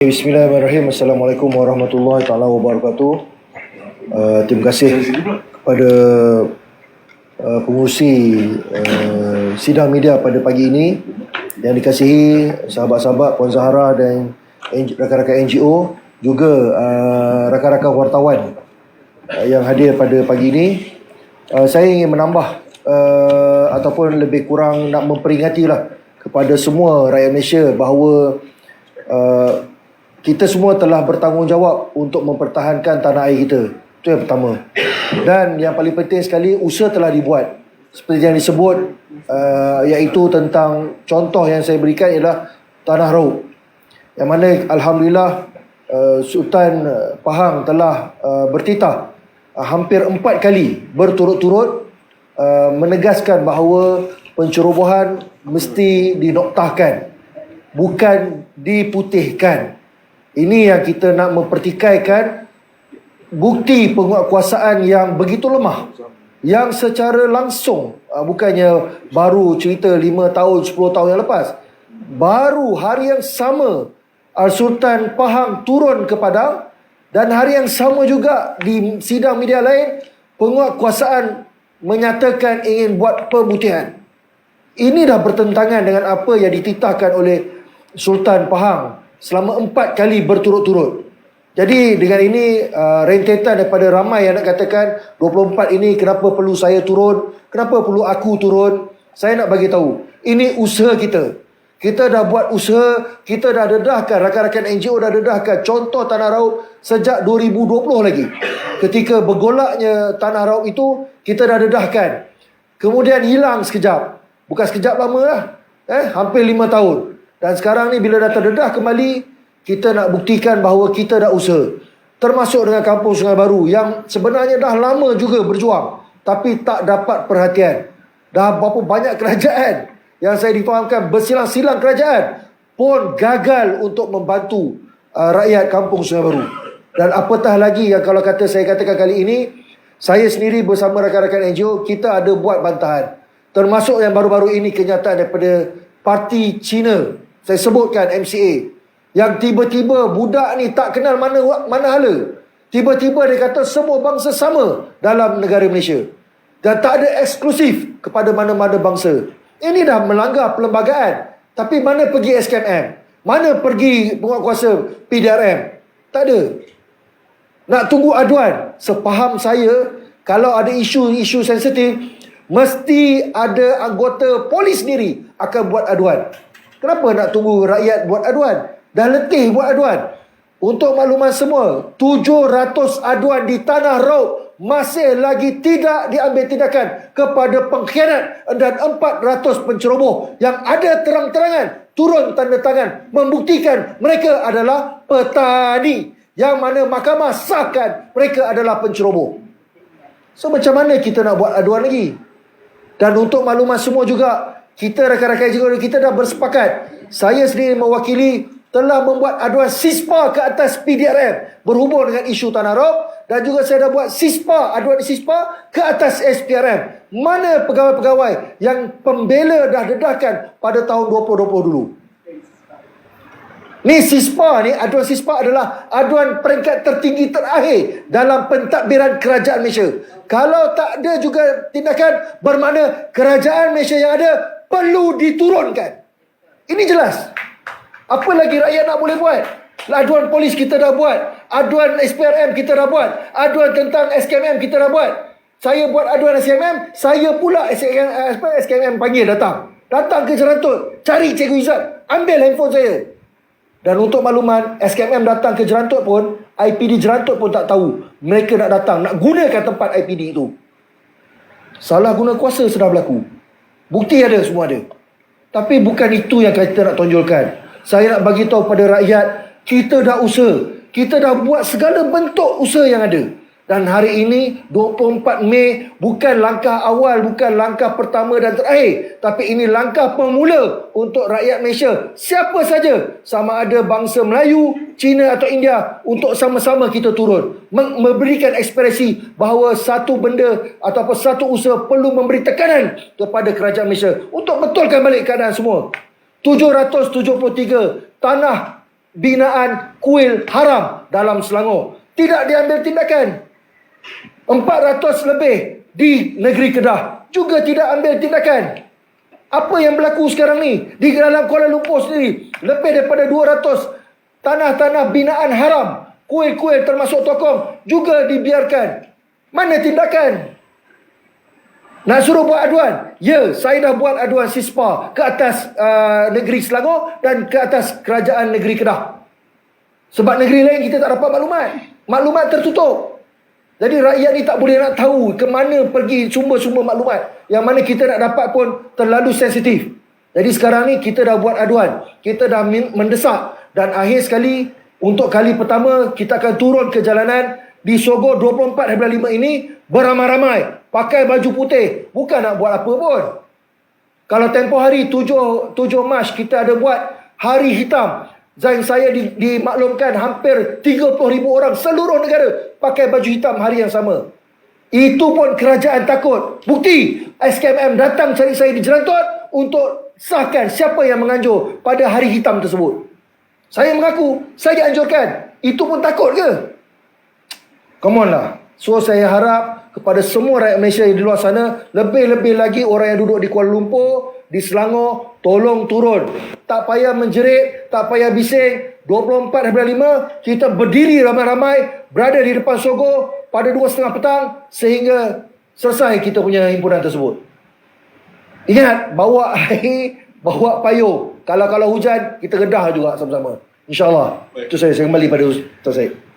Bismillahirrahmanirrahim. Assalamualaikum warahmatullahi taala wabarakatuh. Uh, terima kasih kepada uh, pengurusi uh, sidang media pada pagi ini yang dikasihi sahabat-sahabat Puan Zahara dan rakan-rakan NGO juga uh, rakan-rakan wartawan uh, yang hadir pada pagi ini. Uh, saya ingin menambah uh, ataupun lebih kurang nak memperingati lah kepada semua rakyat Malaysia bahawa uh, kita semua telah bertanggungjawab untuk mempertahankan tanah air kita. Itu yang pertama. Dan yang paling penting sekali, usaha telah dibuat. Seperti yang disebut, uh, iaitu tentang contoh yang saya berikan ialah Tanah Raub. Yang mana Alhamdulillah, uh, Sultan Pahang telah uh, bertitah uh, hampir empat kali berturut-turut uh, menegaskan bahawa pencerobohan mesti dinoktahkan. Bukan diputihkan. Ini yang kita nak mempertikaikan bukti penguatkuasaan yang begitu lemah. Yang secara langsung, uh, bukannya baru cerita 5 tahun, 10 tahun yang lepas. Baru hari yang sama, Al-Sultan Pahang turun ke Padang dan hari yang sama juga di sidang media lain, penguatkuasaan menyatakan ingin buat pemutihan. Ini dah bertentangan dengan apa yang dititahkan oleh Sultan Pahang selama empat kali berturut-turut. Jadi dengan ini uh, rentetan daripada ramai yang nak katakan 24 ini kenapa perlu saya turun, kenapa perlu aku turun. Saya nak bagi tahu, ini usaha kita. Kita dah buat usaha, kita dah dedahkan, rakan-rakan NGO dah dedahkan contoh Tanah Raub sejak 2020 lagi. Ketika bergolaknya Tanah Raub itu, kita dah dedahkan. Kemudian hilang sekejap. Bukan sekejap lama lah. Eh, hampir lima tahun. Dan sekarang ni bila dah terdedah kembali, kita nak buktikan bahawa kita dah usaha. Termasuk dengan kampung Sungai Baru yang sebenarnya dah lama juga berjuang. Tapi tak dapat perhatian. Dah berapa banyak kerajaan yang saya difahamkan bersilang-silang kerajaan pun gagal untuk membantu uh, rakyat kampung Sungai Baru. Dan apatah lagi yang kalau kata saya katakan kali ini, saya sendiri bersama rakan-rakan NGO, kita ada buat bantahan. Termasuk yang baru-baru ini kenyataan daripada parti Cina saya sebutkan MCA yang tiba-tiba budak ni tak kenal mana mana hala. Tiba-tiba dia kata semua bangsa sama dalam negara Malaysia. Dan tak ada eksklusif kepada mana-mana bangsa. Ini dah melanggar perlembagaan. Tapi mana pergi SKMM? Mana pergi penguatkuasa PDRM? Tak ada. Nak tunggu aduan. Sepaham saya, kalau ada isu-isu sensitif, mesti ada anggota polis sendiri akan buat aduan. Kenapa nak tunggu rakyat buat aduan? Dah letih buat aduan. Untuk makluman semua, 700 aduan di Tanah Raub masih lagi tidak diambil tindakan kepada pengkhianat dan 400 penceroboh yang ada terang-terangan turun tanda tangan membuktikan mereka adalah petani yang mana mahkamah sahkan mereka adalah penceroboh. So macam mana kita nak buat aduan lagi? Dan untuk makluman semua juga, kita rakan-rakan juga kita dah bersepakat. Saya sendiri mewakili telah membuat aduan SISPA ke atas PDRM berhubung dengan isu Tanah Rob dan juga saya dah buat SISPA, aduan SISPA ke atas SPRM. Mana pegawai-pegawai yang pembela dah dedahkan pada tahun 2020 dulu? Ni SISPA ni, aduan SISPA adalah aduan peringkat tertinggi terakhir dalam pentadbiran kerajaan Malaysia. Kalau tak ada juga tindakan bermakna kerajaan Malaysia yang ada perlu diturunkan. Ini jelas. Apa lagi rakyat nak boleh buat? Aduan polis kita dah buat. Aduan SPRM kita dah buat. Aduan tentang SKMM kita dah buat. Saya buat aduan SKMM, saya pula SKMM, panggil datang. Datang ke Jerantut, cari Cikgu Izzat, ambil handphone saya. Dan untuk makluman, SKMM datang ke Jerantut pun, IPD Jerantut pun tak tahu. Mereka nak datang, nak gunakan tempat IPD itu. Salah guna kuasa sudah berlaku. Bukti ada, semua ada. Tapi bukan itu yang kita nak tonjolkan. Saya nak bagi tahu pada rakyat, kita dah usaha. Kita dah buat segala bentuk usaha yang ada. Dan hari ini 24 Mei bukan langkah awal, bukan langkah pertama dan terakhir. Tapi ini langkah pemula untuk rakyat Malaysia. Siapa saja, sama ada bangsa Melayu, Cina atau India. Untuk sama-sama kita turun. Memberikan ekspresi bahawa satu benda ataupun satu usaha perlu memberi tekanan kepada kerajaan Malaysia. Untuk betulkan balik keadaan semua. 773 tanah binaan kuil haram dalam Selangor. Tidak diambil tindakan. 400 lebih di negeri Kedah juga tidak ambil tindakan. Apa yang berlaku sekarang ni di dalam Kuala Lumpur sendiri lebih daripada 200 tanah-tanah binaan haram, kuil-kuil termasuk tokong juga dibiarkan. Mana tindakan? Nak suruh buat aduan? Ya, saya dah buat aduan SISPA ke atas uh, negeri Selangor dan ke atas kerajaan negeri Kedah. Sebab negeri lain kita tak dapat maklumat. Maklumat tertutup. Jadi rakyat ni tak boleh nak tahu ke mana pergi sumber-sumber maklumat. Yang mana kita nak dapat pun terlalu sensitif. Jadi sekarang ni kita dah buat aduan. Kita dah mendesak. Dan akhir sekali, untuk kali pertama, kita akan turun ke jalanan di Sogo 24.5 ini beramai-ramai. Pakai baju putih. Bukan nak buat apa pun. Kalau tempoh hari 7, 7 Mac kita ada buat hari hitam. Zain saya di, dimaklumkan hampir 30 ribu orang seluruh negara pakai baju hitam hari yang sama. Itu pun kerajaan takut. Bukti SKMM datang cari saya di Jelantut untuk sahkan siapa yang menganjur pada hari hitam tersebut. Saya mengaku, saya dianjurkan. Itu pun takut ke? Come on lah. So saya harap kepada semua rakyat Malaysia yang di luar sana, lebih-lebih lagi orang yang duduk di Kuala Lumpur, di Selangor tolong turun. Tak payah menjerit, tak payah bising. 24.5 kita berdiri ramai-ramai berada di depan Sogo pada 2.30 petang sehingga selesai kita punya himpunan tersebut. Ingat, bawa air, bawa payung. Kalau kalau hujan, kita redah juga sama-sama. InsyaAllah. Itu saya, saya kembali pada Ustaz Syed.